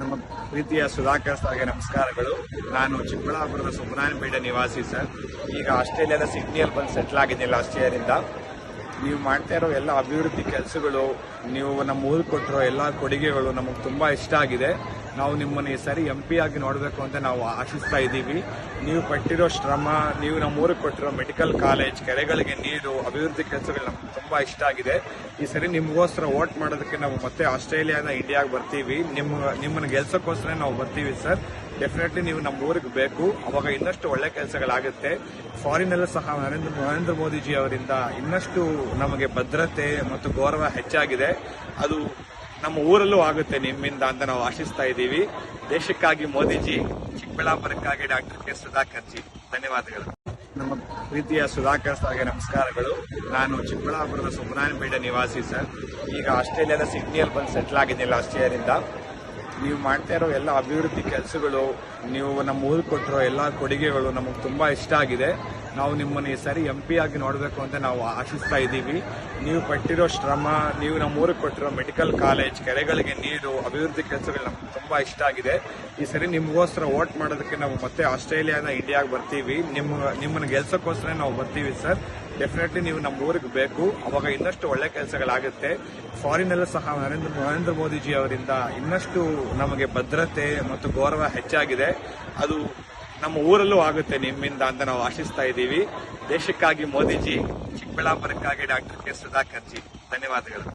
ನಮ್ಮ ಪ್ರೀತಿಯ ಸುಧಾಕರ್ ಸರ್ಗೆ ನಮಸ್ಕಾರಗಳು. ನಾನು ಚಿಕ್ಕಬಳ್ಳಾಪುರದ ಸುಬ್ರಹ್ಮಣ್ಯಪೇಟೆ ನಿವಾಸಿ ಸರ್. ಈಗ ಆಸ್ಟ್ರೇಲಿಯಾದ ಸಿಡ್ನಿಯಲ್ಲಿ ಬಂದು ಸೆಟ್ಲ್ ಆಗಿದ್ದೀನಿ ಲಾಸ್ಟ್ ಇಯರ್ ಇಂದ. ನೀವು ಮಾಡ್ತಾ ಇರೋ ಎಲ್ಲ ಅಭಿವೃದ್ಧಿ ಕೆಲಸಗಳು, ನೀವು ನಮ್ಮ ಊರಿಗೆ ಕೊಟ್ಟಿರೋ ಎಲ್ಲ ಕೊಡುಗೆಗಳು ನಮಗೆ ತುಂಬ ಇಷ್ಟ ಆಗಿದೆ. ನಾವು ನಿಮ್ಮನ್ನು ಈ ಸರಿ ಎಂ ಆಗಿ ನೋಡಬೇಕು ಅಂತ ನಾವು ಆಶಿಸ್ತಾ ಇದ್ದೀವಿ. ನೀವು ಪಟ್ಟಿರೋ ಶ್ರಮ, ನೀವು ನಮ್ಮ ಊರಿಗೆ ಕೊಟ್ಟಿರೋ ಮೆಡಿಕಲ್ ಕಾಲೇಜ್ ಕೆರೆಗಳಿಗೆ ನೀರು, ಅಭಿವೃದ್ಧಿ ಕೆಲಸಗಳು ನಮ್ಗೆ ತುಂಬ ಇಷ್ಟ ಆಗಿದೆ. ಈ ಸರಿ ನಿಮಗೋಸ್ಕರ ವೋಟ್ ಮಾಡೋದಕ್ಕೆ ನಾವು ಮತ್ತೆ ಆಸ್ಟ್ರೇಲಿಯಾದ ಇಂಡಿಯಾಗೆ ಬರ್ತೀವಿ. ನಿಮ್ಮ, ನಿಮ್ಮನ್ನು ಗೆಲ್ಸೋಕ್ಕೋಸ್ಕರ ನಾವು ಬರ್ತೀವಿ ಸರ್ ಡೆಫಿನೆಟ್ಲಿ ನೀವು ನಮ್ಮ ಊರಿಗೆ ಬೇಕು. ಅವಾಗ ಇನ್ನಷ್ಟು ಒಳ್ಳೆ ಕೆಲಸಗಳಾಗುತ್ತೆ. ಫಾರಿನಲ್ಲೂ ಸಹ ನರೇಂದ್ರ ನರೇಂದ್ರ ಮೋದಿಜಿ ಅವರಿಂದ ಇನ್ನಷ್ಟು ನಮಗೆ ಭದ್ರತೆ ಮತ್ತು ಗೌರವ ಹೆಚ್ಚಾಗಿದೆ. ಅದು ನಮ್ಮ ಊರಲ್ಲೂ ಆಗುತ್ತೆ ನಿಮ್ಮಿಂದ ಅಂತ ನಾವು ಆಶಿಸ್ತಾ ಇದ್ದೀವಿ. ದೇಶಕ್ಕಾಗಿ ಮೋದಿಜಿ, ಚಿಕ್ಕಬಳ್ಳಾಪುರಕ್ಕಾಗಿ ಡಾಕ್ಟರ್ ಕೆ. ಸುಧಾಕರ್ ಜಿ, ಧನ್ಯವಾದಗಳು. ನಮ್ಮ ಪ್ರೀತಿಯ ಸುಧಾಕರ್ ಸರ್ಗೆ ನಮಸ್ಕಾರಗಳು. ನಾನು ಚಿಕ್ಕಬಳ್ಳಾಪುರದ ಸುಬ್ರಹ್ಮಣ್ಯಪೇಟೆ ನಿವಾಸಿ ಸರ್. ಈಗ ಆಸ್ಟ್ರೇಲಿಯಾದ ಸಿಡ್ನಿಯಲ್ಲಿ ಬಂದು ಸೆಟ್ಲ್ ಆಗಿದ್ದೀನಿ ಲಾಸ್ಟ್ ಇಯರ್ ಇಂದ. ನೀವು ಮಾಡ್ತಾ ಇರೋ ಎಲ್ಲ ಅಭಿವೃದ್ಧಿ ಕೆಲಸಗಳು, ನೀವು ನಮ್ಮ ಊರಿಗೆ ಕೊಟ್ಟಿರೋ ಎಲ್ಲ ಕೊಡುಗೆಗಳು ನಮಗೆ ತುಂಬಾ ಇಷ್ಟ ಆಗಿದೆ. ನಾವು ನಿಮ್ಮನ್ನು ಈ ಸರಿ ಎಂ ಆಗಿ ನೋಡಬೇಕು ಅಂತ ನಾವು ಆಶಿಸ್ತಾ ಇದ್ದೀವಿ. ನೀವು ಪಟ್ಟಿರೋ ಶ್ರಮ, ನೀವು ನಮ್ಮ ಊರಿಗೆ ಕೊಟ್ಟಿರೋ ಮೆಡಿಕಲ್ ಕಾಲೇಜ್ ಕೆರೆಗಳಿಗೆ ನೀರು, ಅಭಿವೃದ್ಧಿ ಕೆಲಸಗಳು ನಮ್ಗೆ ತುಂಬ ಇಷ್ಟ ಆಗಿದೆ. ಈ ಸರಿ ನಿಮಗೋಸ್ಕರ ವೋಟ್ ಮಾಡೋದಕ್ಕೆ ನಾವು ಮತ್ತೆ ಆಸ್ಟ್ರೇಲಿಯಾನ ಇಂಡಿಯಾಗೆ ಬರ್ತೀವಿ. ನಿಮ್ಮ, ನಿಮ್ಮನ್ನು ಗೆಲ್ಸೋಕ್ಕೋಸ್ಕರ ನಾವು ಬರ್ತೀವಿ ಸರ್ ಡೆಫಿನೆಟ್ಲಿ ನೀವು ನಮ್ಮ ಊರಿಗೆ ಬೇಕು. ಅವಾಗ ಇನ್ನಷ್ಟು ಒಳ್ಳೆ ಕೆಲಸಗಳಾಗುತ್ತೆ. ಫಾರಿನಲ್ಲೂ ಸಹ ನರೇಂದ್ರ ನರೇಂದ್ರ ಮೋದಿಜಿ ಅವರಿಂದ ಇನ್ನಷ್ಟು ನಮಗೆ ಭದ್ರತೆ ಮತ್ತು ಗೌರವ ಹೆಚ್ಚಾಗಿದೆ. ಅದು ನಮ್ಮ ಊರಲ್ಲೂ ಆಗುತ್ತೆ ನಿಮ್ಮಿಂದ ಅಂತ ನಾವು ಆಶಿಸ್ತಾ ಇದ್ದೀವಿ. ದೇಶಕ್ಕಾಗಿ ಮೋದಿಜಿ, ಚಿಕ್ಕಬಳ್ಳಾಪುರಕ್ಕಾಗಿ ಡಾಕ್ಟರ್ ಕೆ. ಸುಧಾಕರ್ ಜಿ ಧನ್ಯವಾದಗಳು.